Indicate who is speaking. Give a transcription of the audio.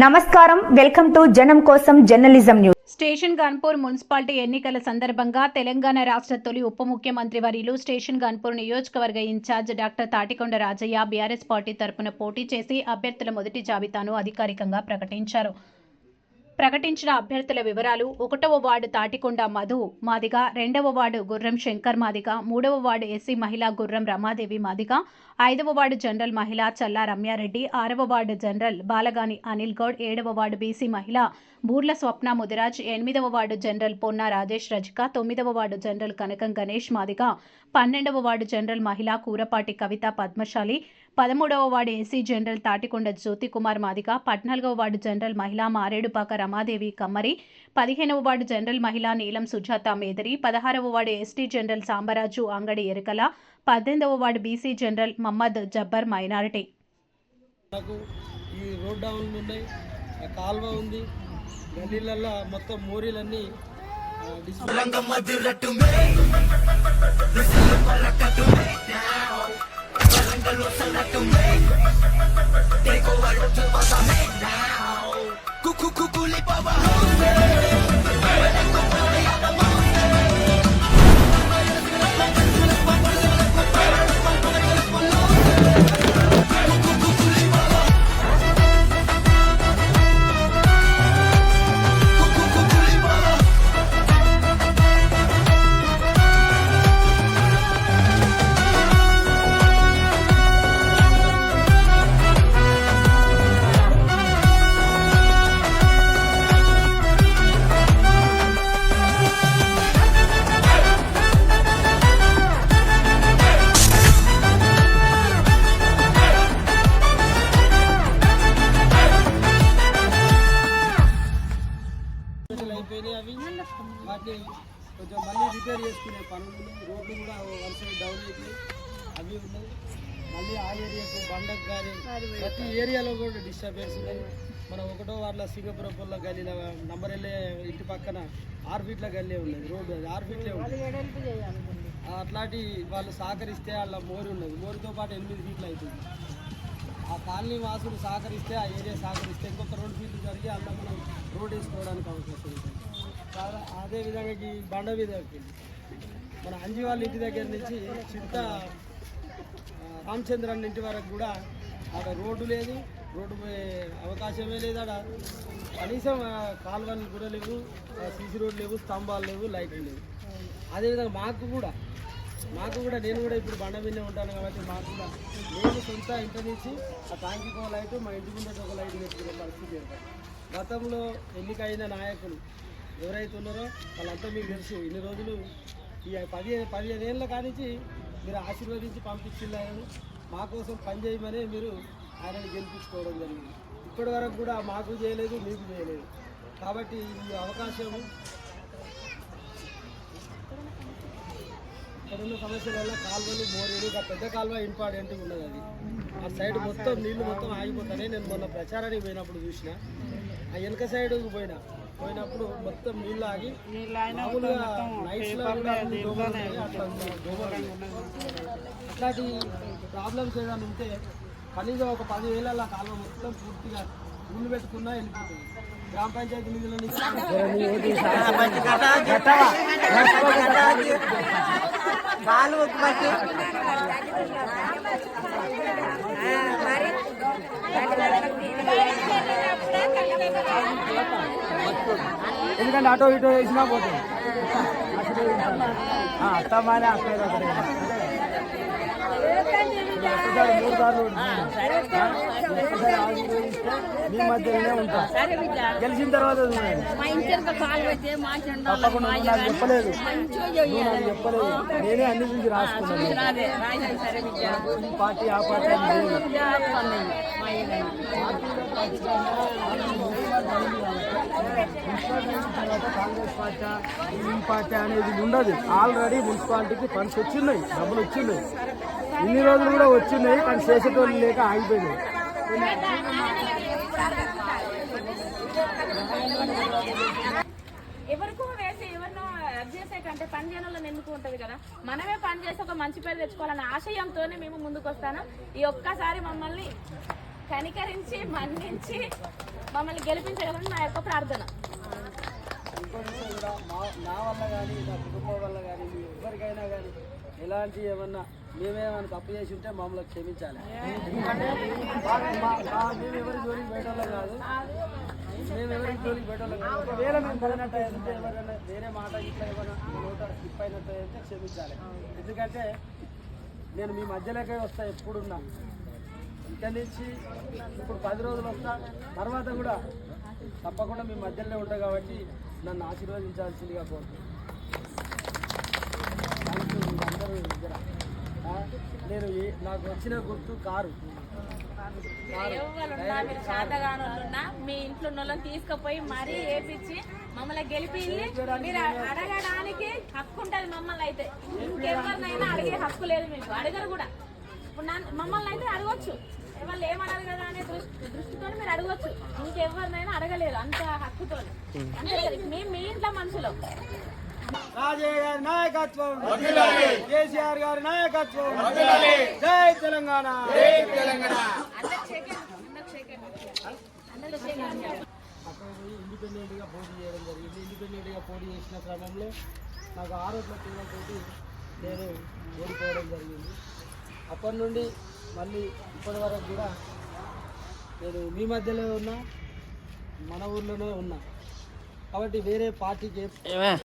Speaker 1: నమస్కారం. Welcome to జనం కోసం journalism news.
Speaker 2: Station Ghanpur municipality ఎన్నికల సందర్భంగా తెలంగాణ రాష్ట్ర తొలి ఉప ముఖ్యమంత్రి వర్యులు స్టేషన్ గన్పూర్ నియోజకవర్గ incharge doctor Thatikonda Rajaiah BRS party తరపున పోటీ చేసి అభ్యర్థుల మొదటి జాబితాను అధికారికంగా ప్రకటించారు. ప్రకటించిన అభ్యర్థుల వివరాలు ఒకటవ వార్డు తాటికొండ మధు మాదిగ రెండవ వార్డు గుర్రం శంకర్ మాదిగ మూడవ వార్డు ఎస్సీ మహిళా గుర్రం రమాదేవి మాదిగ ఐదవ వార్డు జనరల్ మహిళ చల్లా రమ్యారెడ్డి ఆరవ వార్డు జనరల్ బాలగాని అనిల్ గౌడ్ ఏడవ వార్డు బీసీ మహిళ బూర్ల స్వప్న ముదిరాజ్ ఎనిమిదవ వార్డు జనరల్ పొన్నా రాజేష్ రజిక తొమ్మిదవ వార్డు జనరల్ కనకం గణేష్ మాదిగ పన్నెండవ వార్డు జనరల్ మహిళ కూరపాటి కవిత పద్మశాలి పదమూడవ ward AC general Thatikonda Jyothi Kumar Madiga పద్నాలుగవ వార్డు జనరల్ మహిళా మారేడుపాక రమాదేవి కమ్మరి పదిహేనవ వార్డు జనరల్ మహిళా నీలం సుజాత మేదరి పదహారవ ward ST general Sambaraju Angadi Erukala పద్దెనిమిదవ ward BC general Mohammad Jabbar minority.
Speaker 3: ఈ రోడ్ డౌన్లు ఉన్నాయి కాల్వ ఉంది గల్లీలల్లో మొత్తం మోరీలన్నీ ఆ, డిస్ప్లే హాస్పిటల్ అయిపోయినాయి అవి. వాటిని కొంచెం మళ్ళీ రిపేర్ చేసుకునే పనులు రోడ్లు కూడా వన్ సైడ్ డౌన్ అయిపోయి అవి ఉన్నాయి. మళ్ళీ ఆ ఏరియాకు బండకు కానీ ప్రతి ఏరియాలో కూడా డిస్టర్బెన్స్ ఉన్నాయి. మనం ఒకటో వార్ల సింగపురం పొల్ల గల్లీల నంబర్ వెళ్ళే ఇంటి పక్కన ఆరు ఫీట్ల గల్లీ ఉన్నది. రోడ్డు అది. ఆరు ఫీట్లే ఉంది అట్లాంటి వాళ్ళు సహకరిస్తే వాళ్ళ మోరు ఉన్నది. మోరుతో పాటు ఎనిమిది ఫీట్లు అవుతుంది. ఆ కాలనీ వాసులు సహకరిస్తే ఆ ఏరియా సహకరిస్తే ఇంకొక రోడ్డు ఫీట్లు జరిగి అందులో మనం రోడ్ వేసుకోవడానికి అవకాశం ఉంటుంది అదేవిధంగా ఈ బండ మీద మన అంజీవాళ్ళ ఇంటి దగ్గర నుంచి చింత రామచంద్రన్ ఇంటి వరకు కూడా అక్కడ రోడ్డు లేదు. రోడ్డు పోయే అవకాశమే లేదు అక్కడ కనీసం ఆ, కాలువలు కూడా లేవు సీసీ రోడ్లు లేవు స్తంభాలు లేవు లైట్లు లేవు. అదేవిధంగా మాకు కూడా మాకు కూడా నేను కూడా ఇప్పుడు బండ మీదనే ఉంటాను కాబట్టి మాకు కూడా. నేను సొంత ఇంటి నుంచి ఆ ట్యాంక్కి ఒక లైట్ మా ఇంటి ముందే ఒక లైట్ పెట్టుకునే పరిస్థితి ఏర్పడింది. గతంలో ఎన్నికైన నాయకులు ఎవరైతే ఉన్నారో వాళ్ళంతా మీకు తెలుసు ఇన్ని రోజులు ఈ పదిహేను పదిహేను ఏళ్ళ కానించి మీరు ఆశీర్వదించి పంపించింది మా కోసం పని మీరు ఆయనను గెలిపించుకోవడం జరిగింది. ఇప్పటి వరకు కూడా మాకు చేయలేదు మీకు చేయలేదు. కాబట్టి ఈ అవకాశం ఇక్కడున్న సమస్యల వల్ల కాలువలు మోరీలు ఇంకా పెద్ద కాలువ ఇంపార్టెంట్ ఉన్నది అది. ఆ సైడ్ మొత్తం నీళ్ళు మొత్తం ఆగిపోతాయి నేను మొన్న ప్రచారానికి పోయినప్పుడు చూసిన. ఆ వెనక సైడ్ పోయినా. పోయినప్పుడు మొత్తం నీళ్ళు ఆగి మామూలుగా కూడా. అట్లాంటి ప్రాబ్లమ్స్ ఏదైనా ఉంటే కనీసం ఒక పదివేల కాలువ మొత్తం పూర్తిగా నీళ్ళు పెట్టుకున్నా వెళ్ళిపోతుంది. గ్రామ పంచాయతీ నిధుల ఎందుకంటే ఆటో ఇటో వేసినా పోతుంది. అత్తమానే అక్కడ మీ మధ్యలోనే ఉంటా గెలిచిన తర్వాత
Speaker 4: మా కాలు
Speaker 3: తప్పకుండా నువ్వు నాకు చెప్పలేదు నువ్వు నాకు చెప్పలేదు నేనే అన్ని గురించి రాసుకున్నాను ఈ పార్టీ ఆ పార్టీ అని లేదు తర్వాత కాంగ్రెస్ పార్టీ ఈ పార్టీ అనేది ఉండదు ఆల్రెడీ మున్సిపాలిటీకి ఫండ్స్ వచ్చిన్నాయి డబ్బులు వచ్చిన్నాయి ఇన్ని రోజులు కూడా వచ్చిన్నాయి కానీ చేసేటోళ్ళు లేక ఆగిపోయినాయి
Speaker 5: ఎవరికో వేసి ఎవరినో చేసే కంటే పని చేయని ఎందుకు ఉంటది కదా? మనమే పని చేసి ఒక మంచి పేరు తెచ్చుకోవాలనే ఆశయంతోనే మేము ముందుకు వస్తాను ఈ ఒక్కసారి మమ్మల్ని కనికరించి మన్నించి మమ్మల్ని గెలిపించగలని నా యొక్క ప్రార్థన.
Speaker 3: ఇంకో నా వల్ల కానీ నా కుటుంబం వల్ల కానీ మీ ఎవరికైనా కానీ ఎలాంటి ఏమన్నా మేమేమైనా తప్పు చేసి ఉంటే మమ్మల్ని క్షమించాలి ఎందుకంటే మా- మా- మేము ఎవరి జోలికి పెట్టాలో కాదు మేము ఎవరికి జోలికి పెట్టాలో కాదు ఒకవేళ మేము పడినట్టు అయితే ఎవరైనా వేరే మాట ఇట్లా ఏమైనా నోట స్లిప్ అయినట్టు అయితే క్షమించాలి ఎందుకంటే నేను మీ మధ్యలోకే వస్తా ఎప్పుడున్నా. ఇక్కడి నుంచి ఇప్పుడు పది రోజులు వస్తా. తర్వాత కూడా తప్పకుండా మీ మధ్యలోనే ఉంటా కాబట్టి నన్ను ఆశీర్వదించాల్సిందిగా కోరుతున్నాను యూ అందరూ దగ్గర. నేను నాకు వచ్చిన గుర్తు కారు.
Speaker 5: మీ ఇంట్లో వాళ్ళని తీసుకుపోయి మరీ ఏపిచ్చి మమ్మల్ని గెలిపి మీరు అడగడానికి హక్కు ఉంటుంది మమ్మల్ని అయితే. ఇంకెవరినైనా అడిగే హక్కు లేదు మీకు. అడగరు కూడా. ఇప్పుడు మమ్మల్ని అయితే అడగొచ్చు. ఎవరు ఏమడరు కదా అనే దృష్టి దృష్టితో మీరు అడగొచ్చు. ఇంకెవరినైనా అడగలేదు అంత హక్కుతో అంతే కదా? మేము మీ ఇంట్లో మనుషులు.
Speaker 3: రాజయ్య గారి నాయకత్వం కేసీఆర్ గారి నాయకత్వం. జై తెలంగాణ. ఇండిపెండెంట్గా పోటీ చేయడం జరిగింది. ఇండిపెండెంట్గా పోటీ చేసిన క్రమంలో నాకు ఆరోగ్య పిల్లలతోటి నేను ఓడిపోవడం జరిగింది. అప్పటి నుండి మళ్ళీ ఇప్పటి వరకు కూడా నేను మీ మధ్యలో ఉన్నా మన ఊర్లోనే ఉన్నా. కాబట్టి వేరే పార్టీకి